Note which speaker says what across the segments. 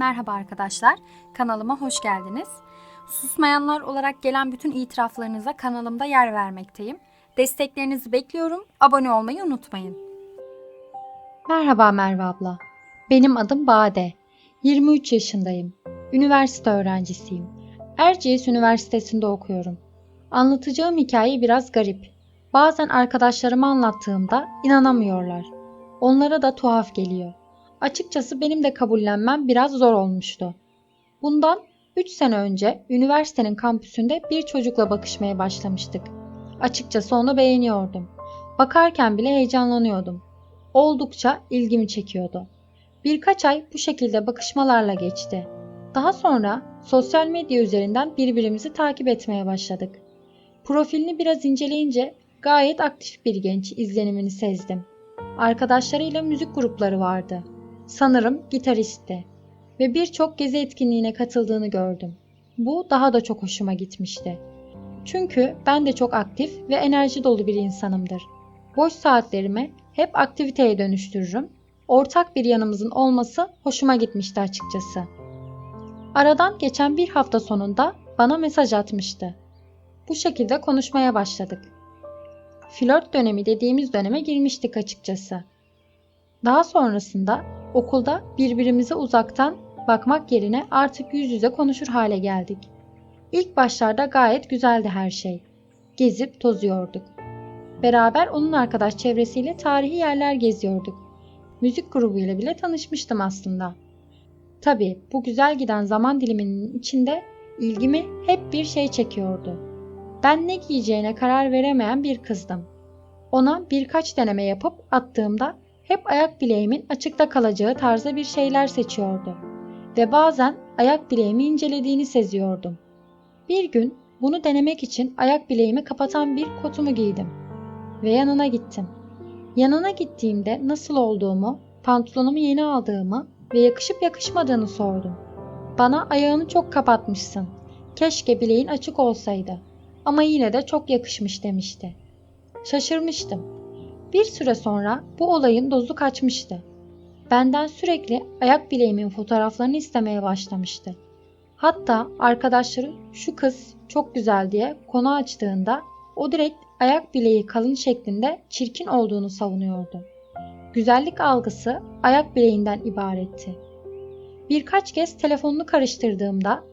Speaker 1: Merhaba arkadaşlar, kanalıma hoş geldiniz. Susmayanlar olarak gelen bütün itiraflarınıza kanalımda yer vermekteyim. Desteklerinizi bekliyorum, abone olmayı unutmayın.
Speaker 2: Merhaba Merve abla. Benim adım Bade. 23 yaşındayım. Üniversite öğrencisiyim. Erciyes Üniversitesi'nde okuyorum. Anlatacağım hikaye biraz garip. Bazen arkadaşlarıma anlattığımda inanamıyorlar. Onlara da tuhaf geliyor. Açıkçası benim de kabullenmem biraz zor olmuştu. Bundan 3 sene önce üniversitenin kampüsünde bir çocukla bakışmaya başlamıştık. Açıkçası onu beğeniyordum. Bakarken bile heyecanlanıyordum oldukça ilgimi çekiyordu. Birkaç ay bu şekilde bakışmalarla geçti. Daha sonra sosyal medya üzerinden birbirimizi takip etmeye başladık. Profilini biraz inceleyince gayet aktif bir genç izlenimini sezdim. Arkadaşlarıyla müzik grupları vardı. Sanırım gitaristti ve birçok gezi etkinliğine katıldığını gördüm. Bu daha da çok hoşuma gitmişti. Çünkü ben de çok aktif ve enerji dolu bir insanımdır. Boş saatlerimi hep aktiviteye dönüştürürüm. Ortak bir yanımızın olması hoşuma gitmişti açıkçası. Aradan geçen bir hafta sonunda bana mesaj atmıştı. Bu şekilde konuşmaya başladık. Flört dönemi dediğimiz döneme girmiştik açıkçası. Daha sonrasında okulda birbirimize uzaktan bakmak yerine artık yüz yüze konuşur hale geldik. İlk başlarda gayet güzeldi her şey. Gezip tozuyorduk. Beraber onun arkadaş çevresiyle tarihi yerler geziyorduk. Müzik grubuyla bile tanışmıştım aslında. Tabii bu güzel giden zaman diliminin içinde ilgimi hep bir şey çekiyordu. Ben ne giyeceğine karar veremeyen bir kızdım. Ona birkaç deneme yapıp attığımda hep ayak bileğimin açıkta kalacağı tarzda bir şeyler seçiyordu. Ve bazen ayak bileğimi incelediğini seziyordum. Bir gün bunu denemek için ayak bileğimi kapatan bir kotumu giydim ve yanına gittim. Yanına gittiğimde nasıl olduğumu, pantolonumu yeni aldığımı ve yakışıp yakışmadığını sordum. Bana ayağını çok kapatmışsın. Keşke bileğin açık olsaydı. Ama yine de çok yakışmış demişti. Şaşırmıştım. Bir süre sonra bu olayın dozu kaçmıştı. Benden sürekli ayak bileğimin fotoğraflarını istemeye başlamıştı. Hatta arkadaşları şu kız çok güzel diye konu açtığında o direkt ayak bileği kalın şeklinde çirkin olduğunu savunuyordu. Güzellik algısı ayak bileğinden ibaretti. Birkaç kez telefonunu karıştırdığımda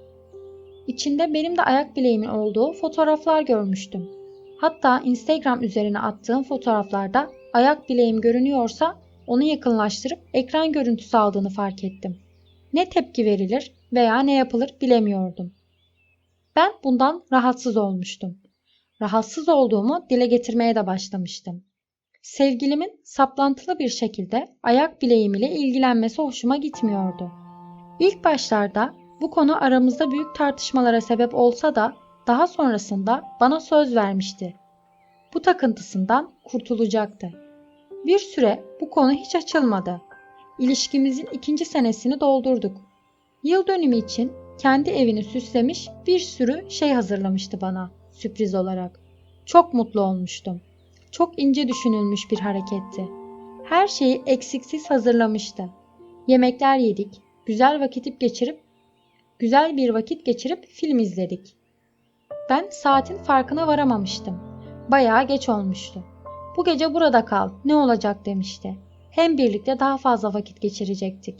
Speaker 2: içinde benim de ayak bileğimin olduğu fotoğraflar görmüştüm. Hatta Instagram üzerine attığım fotoğraflarda ayak bileğim görünüyorsa onu yakınlaştırıp ekran görüntüsü aldığını fark ettim. Ne tepki verilir veya ne yapılır bilemiyordum. Ben bundan rahatsız olmuştum rahatsız olduğumu dile getirmeye de başlamıştım. Sevgilimin saplantılı bir şekilde ayak bileğim ile ilgilenmesi hoşuma gitmiyordu. İlk başlarda bu konu aramızda büyük tartışmalara sebep olsa da daha sonrasında bana söz vermişti. Bu takıntısından kurtulacaktı. Bir süre bu konu hiç açılmadı. İlişkimizin ikinci senesini doldurduk. Yıl dönümü için kendi evini süslemiş bir sürü şey hazırlamıştı bana sürpriz olarak. Çok mutlu olmuştum. Çok ince düşünülmüş bir hareketti. Her şeyi eksiksiz hazırlamıştı. Yemekler yedik, güzel vakit geçirip güzel bir vakit geçirip film izledik. Ben saatin farkına varamamıştım. Bayağı geç olmuştu. Bu gece burada kal, ne olacak demişti. Hem birlikte daha fazla vakit geçirecektik.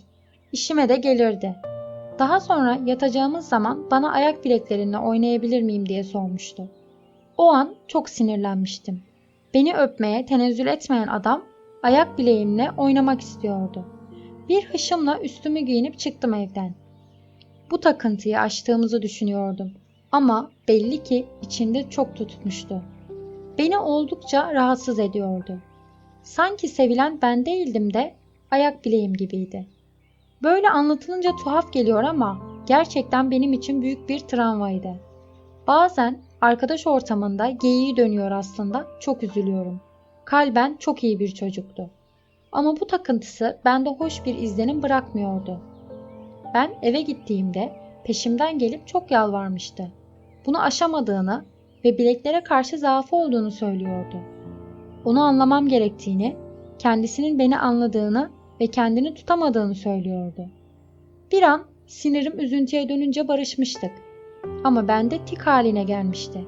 Speaker 2: İşime de gelirdi. Daha sonra yatacağımız zaman bana ayak bileklerinle oynayabilir miyim diye sormuştu. O an çok sinirlenmiştim. Beni öpmeye tenezzül etmeyen adam ayak bileğimle oynamak istiyordu. Bir hışımla üstümü giyinip çıktım evden. Bu takıntıyı aştığımızı düşünüyordum ama belli ki içinde çok tutmuştu. Beni oldukça rahatsız ediyordu. Sanki sevilen ben değildim de ayak bileğim gibiydi. Böyle anlatılınca tuhaf geliyor ama gerçekten benim için büyük bir travmaydı. Bazen arkadaş ortamında geyiği dönüyor aslında çok üzülüyorum. Kalben çok iyi bir çocuktu. Ama bu takıntısı bende hoş bir izlenim bırakmıyordu. Ben eve gittiğimde peşimden gelip çok yalvarmıştı. Bunu aşamadığını ve bileklere karşı zaafı olduğunu söylüyordu. Onu anlamam gerektiğini, kendisinin beni anladığını ve kendini tutamadığını söylüyordu. Bir an Sinirim üzüntüye dönünce barışmıştık. Ama bende tik haline gelmişti.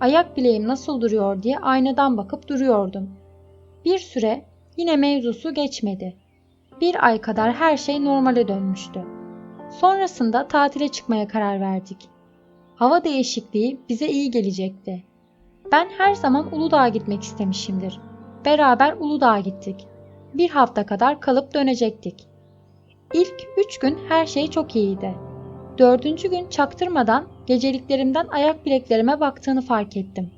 Speaker 2: Ayak bileğim nasıl duruyor diye aynadan bakıp duruyordum. Bir süre yine mevzusu geçmedi. Bir ay kadar her şey normale dönmüştü. Sonrasında tatile çıkmaya karar verdik. Hava değişikliği bize iyi gelecekti. Ben her zaman Uludağ'a gitmek istemişimdir. Beraber Uludağ'a gittik. Bir hafta kadar kalıp dönecektik. İlk üç gün her şey çok iyiydi. Dördüncü gün çaktırmadan geceliklerimden ayak bileklerime baktığını fark ettim.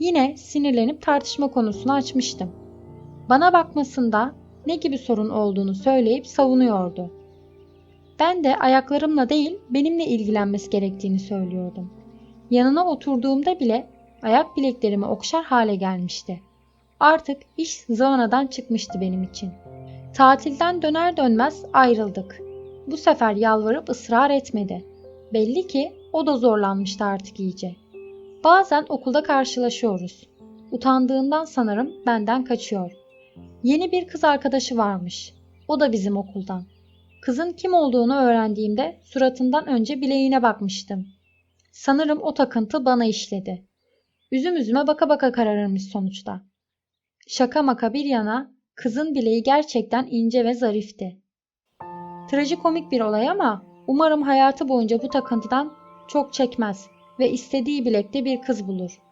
Speaker 2: Yine sinirlenip tartışma konusunu açmıştım. Bana bakmasında ne gibi sorun olduğunu söyleyip savunuyordu. Ben de ayaklarımla değil benimle ilgilenmesi gerektiğini söylüyordum. Yanına oturduğumda bile ayak bileklerimi okşar hale gelmişti. Artık iş zıvanadan çıkmıştı benim için. Tatilden döner dönmez ayrıldık. Bu sefer yalvarıp ısrar etmedi. Belli ki o da zorlanmıştı artık iyice. Bazen okulda karşılaşıyoruz. Utandığından sanırım benden kaçıyor. Yeni bir kız arkadaşı varmış. O da bizim okuldan. Kızın kim olduğunu öğrendiğimde suratından önce bileğine bakmıştım. Sanırım o takıntı bana işledi. Üzüm üzüme baka baka kararırmış sonuçta. Şaka maka bir yana kızın bileği gerçekten ince ve zarifti. Trajikomik bir olay ama umarım hayatı boyunca bu takıntıdan çok çekmez ve istediği bilekte bir kız bulur.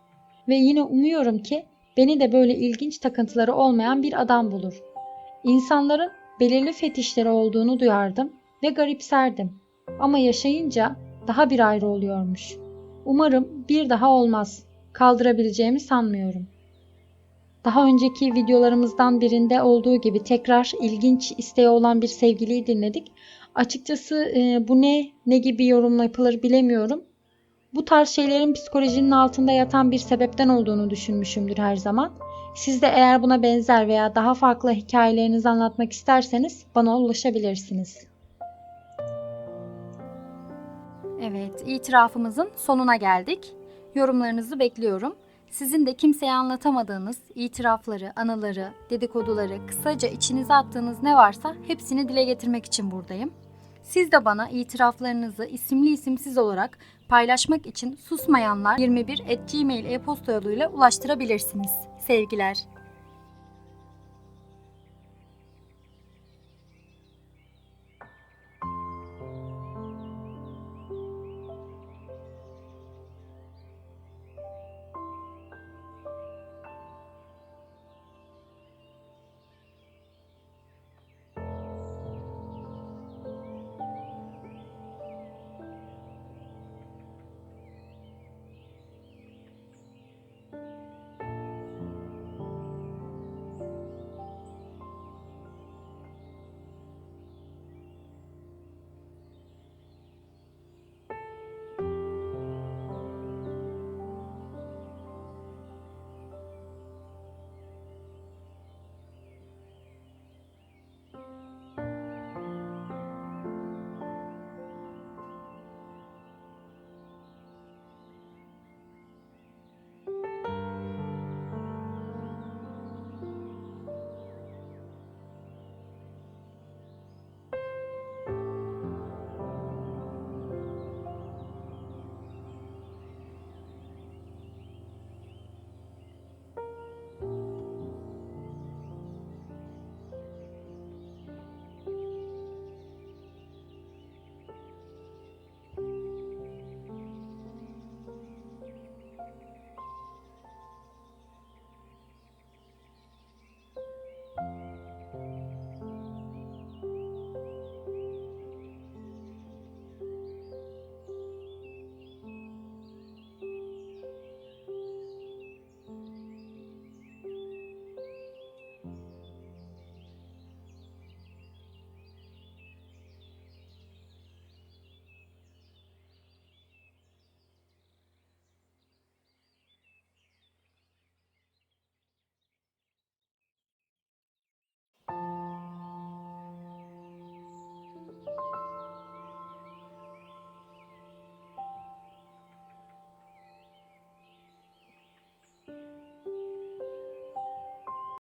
Speaker 2: Ve yine umuyorum ki beni de böyle ilginç takıntıları olmayan bir adam bulur. İnsanların belirli fetişleri olduğunu duyardım ve garipserdim. Ama yaşayınca daha bir ayrı oluyormuş. Umarım bir daha olmaz. Kaldırabileceğimi sanmıyorum. Daha önceki videolarımızdan birinde olduğu gibi tekrar ilginç isteği olan bir sevgiliyi dinledik. Açıkçası e, bu ne, ne gibi yorumla yapılır bilemiyorum. Bu tarz şeylerin psikolojinin altında yatan bir sebepten olduğunu düşünmüşümdür her zaman. Siz de eğer buna benzer veya daha farklı hikayelerinizi anlatmak isterseniz bana ulaşabilirsiniz.
Speaker 1: Evet, itirafımızın sonuna geldik. Yorumlarınızı bekliyorum. Sizin de kimseye anlatamadığınız itirafları, anıları, dedikoduları, kısaca içinize attığınız ne varsa hepsini dile getirmek için buradayım. Siz de bana itiraflarınızı isimli isimsiz olarak paylaşmak için susmayanlar 21 at gmail e-posta yoluyla ulaştırabilirsiniz. Sevgiler.